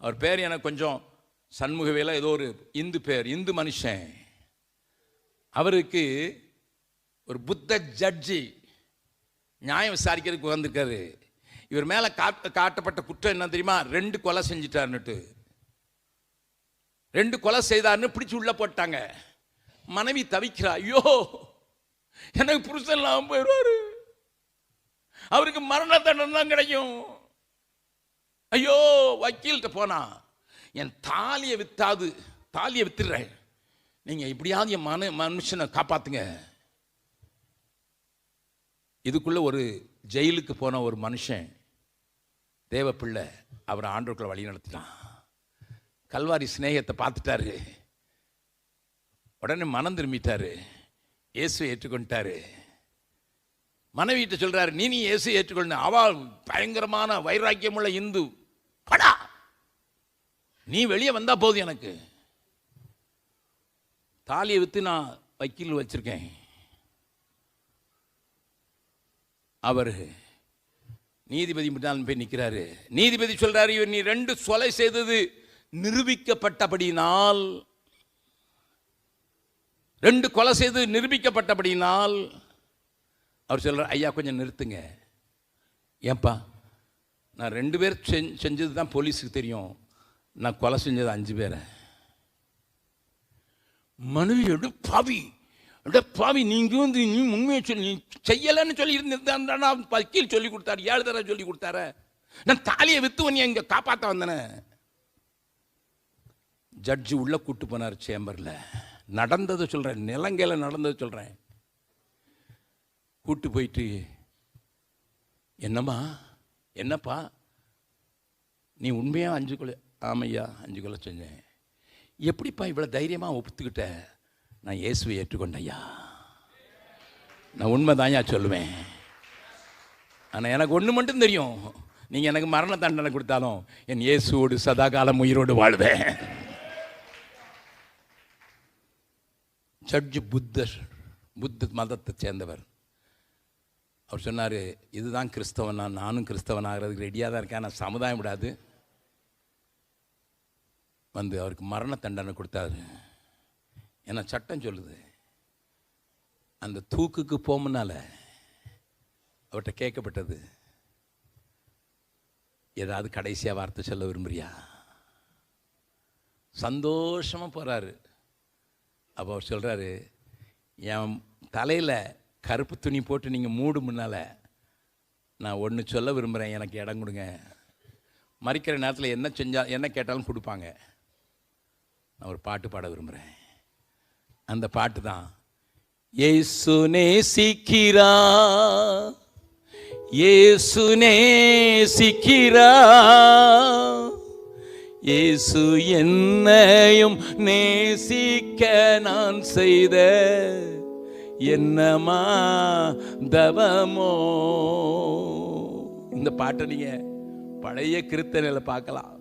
அவர் பேர் எனக்கு கொஞ்சம் சண்முகவேல ஏதோ ஒரு இந்து பேர் இந்து மனுஷன். அவருக்கு ஒரு புத்த ஜட்ஜி நியாயம் விசாரிக்கிறதுக்கு வந்திருக்காரு. இவர் மேலே காட்ட காட்டப்பட்ட குற்றம் என்ன தெரியுமா? ரெண்டு கொலை செஞ்சிட்டாருன்னுட்டு. ரெண்டு கொலை செய்தாருன்னு பிடிச்சி உள்ள போட்டாங்க. மனைவி தவிக்கிறா ஐயோ எனக்கு புருஷன் இல்லாமல் போயிடுவாரு அவருக்கு மரண தண்டனை தான் கிடைக்கும். ஐயோ வக்கீல்கிட்ட போனா என் தாலியை வித்தாது தாலியை வித்துடுறேன். நீங்கள் இப்படியாவது என் மனு மனுஷனை காப்பாத்துங்க. இதுக்குள்ள ஒரு ஜெயிலுக்கு போன ஒரு மனுஷன் தேவப்பிள்ளை அவரை ஆண்டோர்களை வழி நடத்தினான் கல்வாரி சிநேகத்தை பார்த்துட்டாரு. உடனே மனம் திரும்பிட்டாரு. இயேசுவை ஏற்றுக்கொண்டாரு மனைவிட்ட சொல்கிறாரு நீ நீ இயேசு ஏற்றுக்கொள்ள அவள் பயங்கரமான வைராக்கியமுள்ள இந்து. நீ வெளியே வந்தால் போதும் எனக்கு. தாலியை விற்று நான் வக்கீல் வச்சுருக்கேன். அவர் நீதிபதி முன்னால் போய் நிற்கிறாரு நீதிபதி சொல்கிறாரு இவர் நீ ரெண்டு கொலை செய்தது நிரூபிக்கப்பட்டபடினால் ரெண்டு கொலை செய்து நிரூபிக்கப்பட்டபடினால் அவர் சொல்கிறார் ஐயா கொஞ்சம் நிறுத்துங்க. ஏன்பா நான் ரெண்டு பேர் செஞ்சது தான் போலீஸுக்கு தெரியும். நான் கொலை செஞ்சது அஞ்சு பேரை. மனைவி எடு பாவி. எடு பாவி நீங்க வந்து நீ உண்மையை சொல்லி நீ செய்யலைன்னு சொல்லி இருந்திருந்தா வக்கீல் சொல்லி கொடுத்தாரு ஏழு தடவை சொல்லி கொடுத்தார. நான் தாலியை வித்து நீ இங்க காப்பாத்த வந்தனே. ஜட்ஜி உள்ள கூட்டு போனார் சேம்பர்ல. நடந்ததை சொல்றேன் நிலங்கையில நடந்ததை சொல்றேன். கூட்டு போயிட்டு என்னம்மா என்னப்பா நீ உண்மையா அஞ்சு கொலை ஆமையா அஞ்சு கொலை செஞ்சேன் எப்படிப்பா இவ்வளோ தைரியமாக ஒப்புத்துக்கிட்ட? நான் இயேசுவை ஏற்றுக்கொண்டேன் ஐயா நான் உண்மைதான்யா சொல்லுவேன். ஆனால் எனக்கு ஒன்று மட்டும் தெரியும். நீங்கள் எனக்கு மரண தண்டனை கொடுத்தாலும் என் இயேசுவோடு சதாகாலம் உயிரோடு வாழ்வேன். ஜட்ஜ் புத்தர் புத்த மதத்தை சேர்ந்தவர். அவர் சொன்னார் இதுதான் கிறிஸ்தவனா? நானும் கிறிஸ்தவன் ஆகிறதுக்கு ரெடியாக தான் இருக்கேன். ஆனால் சமுதாயம் விடாது. வந்து அவருக்கு மரண தண்டனை கொடுத்தாரு. ஏன்னா சட்டம் சொல்லுது. அந்த தூக்குக்கு போமுனால அவர்கிட்ட கேட்கப்பட்டது ஏதாவது கடைசியாக வார்த்தை சொல்ல விரும்புறியா? சந்தோஷமாக போகிறாரு அப்போ அவர் சொல்கிறாரு என் தலையில் கருப்பு துணி போட்டு நீங்கள் மூடு முன்னால் நான் ஒன்று சொல்ல விரும்புகிறேன் எனக்கு இடம் கொடுங்க. மறிக்கிற நேரத்தில் என்ன செஞ்சால் என்ன கேட்டாலும் கொடுப்பாங்க. நான் ஒரு பாட்டு பாட விரும்புகிறேன் அந்த பாட்டு தான் ஏசு நேசிக்கிறா ஏசு நேசிக்கிறா ஏசு என்னையும் நேசிக்க நான் செய்த என்னமா தவமோ? இந்த பாட்டை நீங்கள் பழைய கிருத்தனையில் பார்க்கலாம்.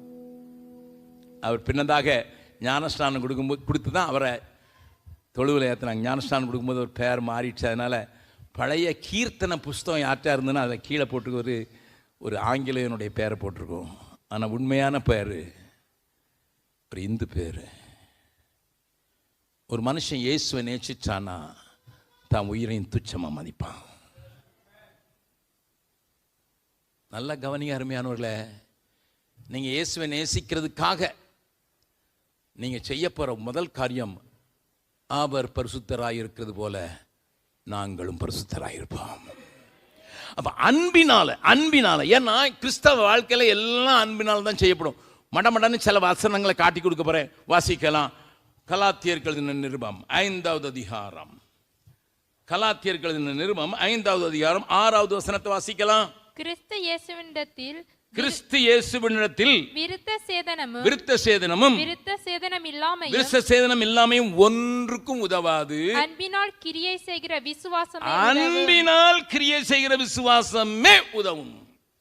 அவர் பின்னதாக ஞானஸ்நானம் கொடுக்கும்போது கொடுத்து தான் அவரை தொழுவில் ஏற்றினாங்க ஞானஸ்நானம் கொடுக்கும்போது ஒரு பேர் மாறிடுச்சு. அதனால் பழைய கீர்த்தனை புஸ்தகம் யார்ட்டா இருந்ததுன்னா அதை கீழே போட்டு ஒரு ஒரு ஆங்கிலேயனுடைய பேரை போட்டிருக்கோம். ஆனால் உண்மையான பேர் ஒரு இந்து பேர். ஒரு மனுஷன் இயேசுவை நேசிச்சானா தான் உயிரையும் துச்சமாக மதிப்பான். நல்லா கவனிங்க அருமையானவர்களே. நீங்கள் இயேசுவை நேசிக்கிறதுக்காக நீங்கள் செய்ய போகிற முதல் காரியம் அவர் பரிசுத்தராயிருக்கிறது போல நாங்களும் பரிசுத்தராயிருப்போம். இருப்போம் அன்பினால் அன்பினால் ஏன்னா கிறிஸ்தவ வாழ்க்கையில் எல்லாம் அன்பினால் தான் செய்யப்படும். மடமடன்னு சில வசனங்களை காட்டி கொடுக்க போகிறேன் வாசிக்கலாம். கலாத்தியர்கள் நிருபம் ஐந்தாவது அதிகாரம். கலாத்தியர்கள் நிருபம் ஐந்தாவது அதிகாரம் ஆறாவது வசனத்தை வாசிக்கலாம். கிறிஸ்து இயேசுவினிடத்தில் கிறிஸ்து இயேசுவினிடத்தில் விருத்த சேதனமும் விருத்த சேதனமும் விருத்த சேதனம் இல்லாமையும் விருத்த சேதனம் இல்லாமையும் ஒன்றுக்கும் உதவாது. அன்பினால் கிரியை செய்கிற விசுவாசம் அன்பினால் கிரியை செய்கிற விசுவாசமே உதவும்.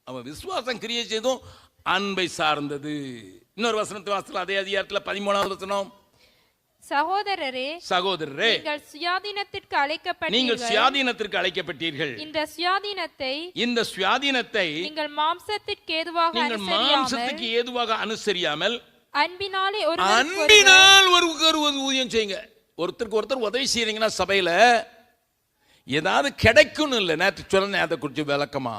அவன் விசுவாசம் கிரியை செய்தும் அன்பை சார்ந்தது. இன்னொரு வசனத்தை வாசல் அதே அதிகாரத்தில் பதிமூணாவது வசனம். சகோதரரே சகோதரரே நீங்கள் சுயாதீனத்திற்கு நீங்கள் அழைக்கப்பட்டீர்கள் சுயாதீனத்திற்கு அழைக்கப்பட்டீர்கள். இந்த சுயாதீனத்தை இந்த சுயாதீனத்தை நீங்கள் மாம்சத்திற்கு ஏதுவாக நீங்கள் மாம்சத்துக்கு ஏதுவாக அனுசரியாமல் அன்பினாலே ஒரு அன்பினால் ஒருவருக்கு ஒரு ஊதியம் செய்யுங்க. ஒருத்தருக்கு ஒருத்தர் உதவி செய்யறீங்கன்னா சபையில ஏதாவது கிடைக்கும்னு இல்லை. நேற்று சொல்ல அதை குறித்து விளக்கமா?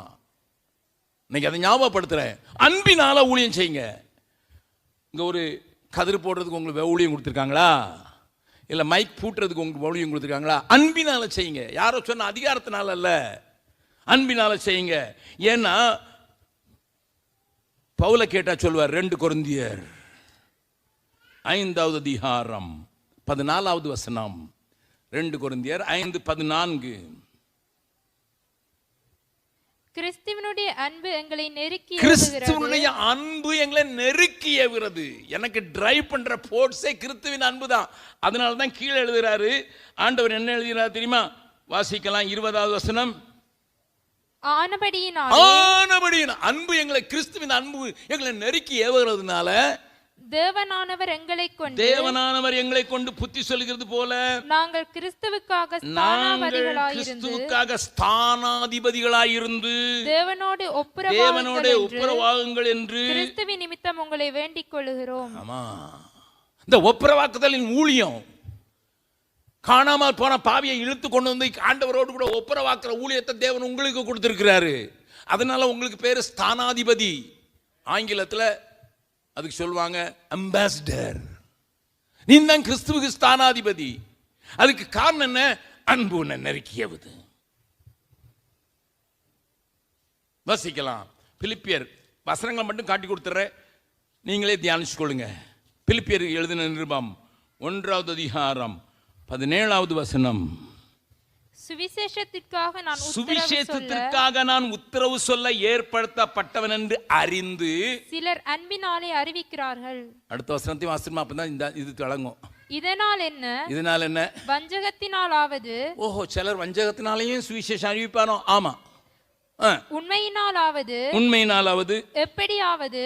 இன்னைக்கு அதை ஞாபகப்படுத்துறேன். அன்பினால ஊழியம் செய்யுங்க. இங்க ஒரு கதிர் போடுறதுக்கு உங்களுக்கு ஊழியம் கொடுத்துருக்காங்களா? இல்லை மைக் பூட்டுறதுக்கு உங்களுக்கு ஊழியம் கொடுத்துருக்காங்களா? அன்பினால் செய்யுங்க. யாரோ சொன்ன அதிகாரத்தினால அல்ல. அன்பினால் செய்யுங்க. ஏன்னா பவுல கேட்டால் சொல்வார் ரெண்டு கொருந்தியர். ஐந்தாவது அதிகாரம் பதினாலாவது வசனம். ரெண்டு கொருந்தியர் ஐந்து பதினான்கு. கிறிஸ்துவனுடைய அன்பு எங்களை நெருக்கி கிறிஸ்துவனுடைய அன்பு எங்களை நெருக்கி ஏவுகிறது. எனக்கு டிரைவ் பண்ற போர்ட்ஸே கிறிஸ்துவின் அன்பு தான் அதனால தான் கீழே எழுதுறாரு. ஆண்டவர் என்ன எழுதுகிறார் தெரியுமா? வாசிக்கலாம். இருபதாவது வசனம். ஆனபடியினாலே ஆனபடியின் அன்பு எங்களை கிறிஸ்துவின் அன்பு எங்களை நெருக்கி ஏவுகிறதுனால தேவனானவர் எங்களை கொண்டு தேவனானவர் எங்களை கொண்டு புத்தி சொல்கிறது போல நாங்கள் கிறிஸ்துவுக்காக கிறிஸ்துவுக்காக ஸ்தானாதிபதிகளாயிருந்து தேவனோடு தேவனோட ஒப்புரவாகுங்கள் என்று ஒப்புரவாகுங்கள் என்று கிறிஸ்துவின் நிமித்தம் உங்களை வேண்டிக் கொள்கிறோம் ஆமா. இந்த ஒப்புரவாக்குதலின் ஊழியம் காணாமல் போன பாவியை இழுத்து கொண்டு வந்து ஆண்டவரோடு கூட ஒப்புரவாக்குற ஊழியத்தை தேவன் உங்களுக்கு கொடுத்திருக்கிறாரு. அதனால உங்களுக்கு பேரு ஸ்தானாதிபதி. ஆங்கிலத்துல அதுக்கு சொல்லுவாங்க அம்பாசிடர் நீ தான் கிறிஸ்துவுக்கு ஸ்தானாதிபதி. அதுக்கு காரணம் என்ன? அன்பு உன்னை நெருக்கியவது. வசிக்கலாம். பிலிப்பியர் வசனங்களை மட்டும் காட்டி கொடுத்துறேன் நீங்களே தியானிச்சுக்கொள்ளுங்க. பிலிப்பியர் எழுதின நிருபம் ஒன்றாவது அதிகாரம் பதினேழாவது வசனம். சுவிசேஷத்திற்காக நான் உத்தரவு சொல்ல சுவிசேஷத்திற்காக நான் உத்தரவு சொல்ல ஏற்படுத்தப்பட்டவன் என்று அறிந்து சிலர் அன்பினாலே அறிவிக்கிறார்கள். அடுத்த வசனத்தையும் வாசிமா அப்பதான் இந்த இது தொடங்கும் இதனால் என்ன? இதனால என்ன? வஞ்சகத்தினாலாவது ஓஹோ சிலர் வஞ்சகத்தினாலேயும் சுவிசேஷம் அறிவிப்பானோ? ஆமா. உண்மையினாலாவது உண்மையினாலாவது எப்படியாவது.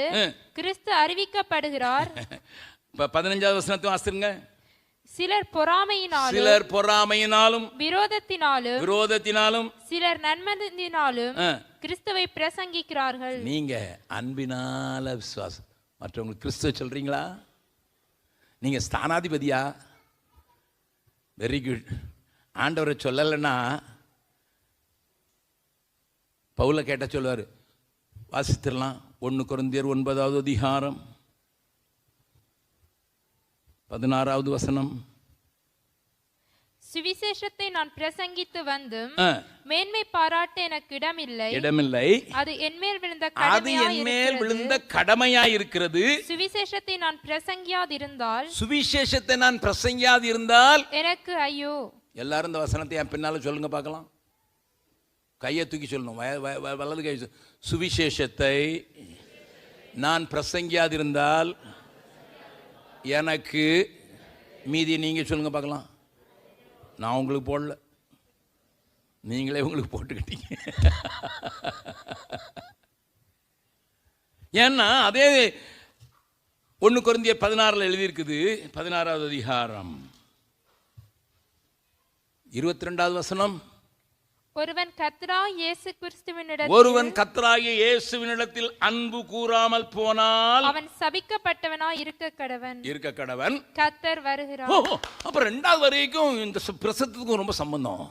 கிறிஸ்து அறிவிக்கப்படுகிறார். பதினஞ்சாவது வசனத்தை வாசிருங்க சிலர் பொறாமையினாலும் சிலர் பொறாமையினாலும் விரோதத்தினாலும் விரோதத்தினாலும் சிலர் நன்மதினாலும் கிறிஸ்துவை பிரசங்கிக்கிறார்கள். நீங்க அன்பினால விசுவாசம். மற்றவங்களுக்கு கிறிஸ்துவ சொல்றீங்களா? நீங்க ஸ்தானாதிபதியா? வெரி குட் ஆண்டவரை சொல்லலைன்னா பவுல கேட்ட சொல்லுவார் வாசித்திரலாம். ஒன்று குருந்தியர் ஒன்பதாவது அதிகாரம். பதினாறாவது வசனம். சுவிசேஷத்தை நான் பிரசங்கித்து வந்தும் மேன்மை பாராட்ட எனக்கு இடமில்லை. இடமில்லை. அது என்மேல் விழுந்த அது கடமையா என் மேல் இருக்கிறது. விழுந்த கடமையா இருக்கிறது சுவிசேஷத்தை நான் பிரசங்கியாதிருந்தால் சுவிசேஷத்தை நான் பிரசங்கியாது இருந்தால் எனக்கு ஐயோ. எல்லாரும் இந்த வசனத்தை என் பின்னால சொல்லுங்க பார்க்கலாம். கையை தூக்கி சொல்லணும். வலது கை. சுவிசேஷத்தை நான் பிரசங்கியாதிருந்தால் எனக்கு மீதி நீங்கள் சொல்லுங்கள் பார்க்கலாம். நான் உங்களுக்கு போடல. நீங்களே உங்களுக்கு போட்டுக்கிட்டீங்க. ஏன்னா அதே ஒன்று குறைந்திய பதினாறில் எழுதியிருக்குது பதினாறாவது அதிகாரம். இருபத்தி ரெண்டாவது வசனம். ஒருவன் கத்ரா இயேசு கிறிஸ்துவினிடத்தில் ஒருவன் கத்தராகிய இயேசுவினிடத்தில் அன்பு கூறாமல் போனால் அவன் சபிக்கப்பட்டவனாய் இருக்க கடவன் இருக்க கடவன் கத்தர் வருகிறார். ஓ அப்ப ரெண்டாவது வரைக்கும் இந்த பிரசத்துக்கும் ரொம்ப சம்பந்தம்.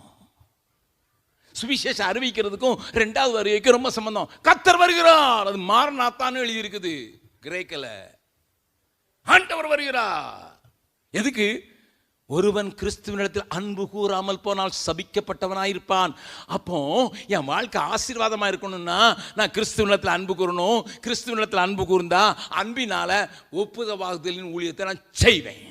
சுவிசேஷம் அறிவிக்கிறதுக்கும் ரெண்டாவது வரைக்கும் ரொம்ப சம்பந்தம். கத்தர் வருகிறார். அது மாரநாத்தான்னு எழுதி இருக்குது கிரேக்கல. ஆண்டவர் வருகிறார். எதுக்கு? ஒருவன் கிறிஸ்துவனிடத்தில் அன்பு கூறாமல் போனால் சபிக்கப்பட்டவனாயிருப்பான். அப்போ என் வாழ்க்கை ஆசீர்வாதமாக இருக்கணும்னா நான் கிறிஸ்துவனிடத்தில் அன்பு கூறணும். கிறிஸ்துவனிடத்தில் அன்பு கூர்ந்தா அன்பினால ஒப்புதவாகுதலின் ஊழியத்தை நான் செய்வேன்.